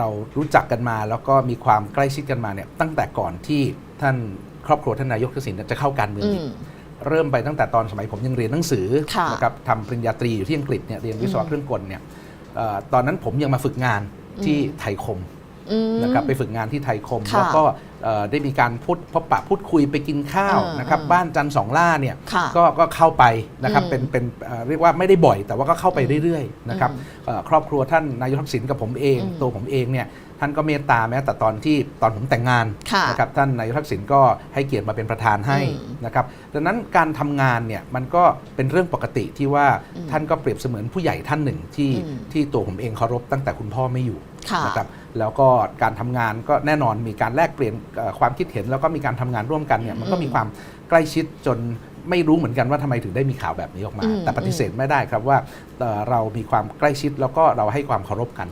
เรารู้จักกันมา แล้วก็มีความใกล้ชิดกันมาเนี่ยตั้งแต่ก่อนที่ท่านครอบครัวท่านนายกทักษิณจะเข้าการเมืองอือีกมเริ่มไปตั้งแต่ตอนสมัยผมยังเรียนหนังสือค่ะนะครับทำปริญญาตรีอยู่ที่อังกฤษเนี่ยเรียนวิศวะอืมเครื่องกลเนี่ยเอ่อตอนนั้นผมยังมาฝึกงานที่อืมไทยคม อืม นะครับไปฝึกงานที่ไทยคม ค่ะแล้วก็เอ่อได้มีการพูดพบปะพูดคุยไปกินข้าวอ่านนะครับอ่าบ้านจันทร์สองล่าเนี่ยค่ะก็ก็เข้าไปนะครับอืมเป็นเป็นเอ่อเรียกว่าไม่ได้บ่อย แต่ว่าก็เข้าไปเรื่อยๆนะครับอืมเอ่อครอบครัวท่านนายกทักษิณกับผมเอง อืมตัวผมเองเนี่ยท่านก็เมตตาแม้แต่ตอนที่ตอนผมแต่งงานค่ะนะครับท่านนายกทักษิณก็ให้เกียรติมาเป็นประธานให้อืมนะครับดังนั้นการทำงานเนี่ยมันก็เป็นเรื่องปกติที่ว่าอืมท่านก็เปรียบเสมือนผู้ใหญ่ท่านหนึ่งที่อืม ที่ตัวผมเองเคารพตั้งแต่คุณพ่อไม่อยู่ ค่ะ นะครับ แล้วก็การทำงานก็แน่นอนมีการแลกเปลี่ยนเอ่อความคิดเห็น แล้วก็มีการทำงานร่วมกันเนี่ยมันก็อืมมีความใกล้ชิดจนไม่รู้เหมือนกันว่าทำไมถึงได้มีข่าวแบบนี้ออกมาอืมแต่ปฏิเสธไม่ได้ครับว่าเอ่อเรามีความใกล้ชิดแล้วก็เราให้ความเคารพกัน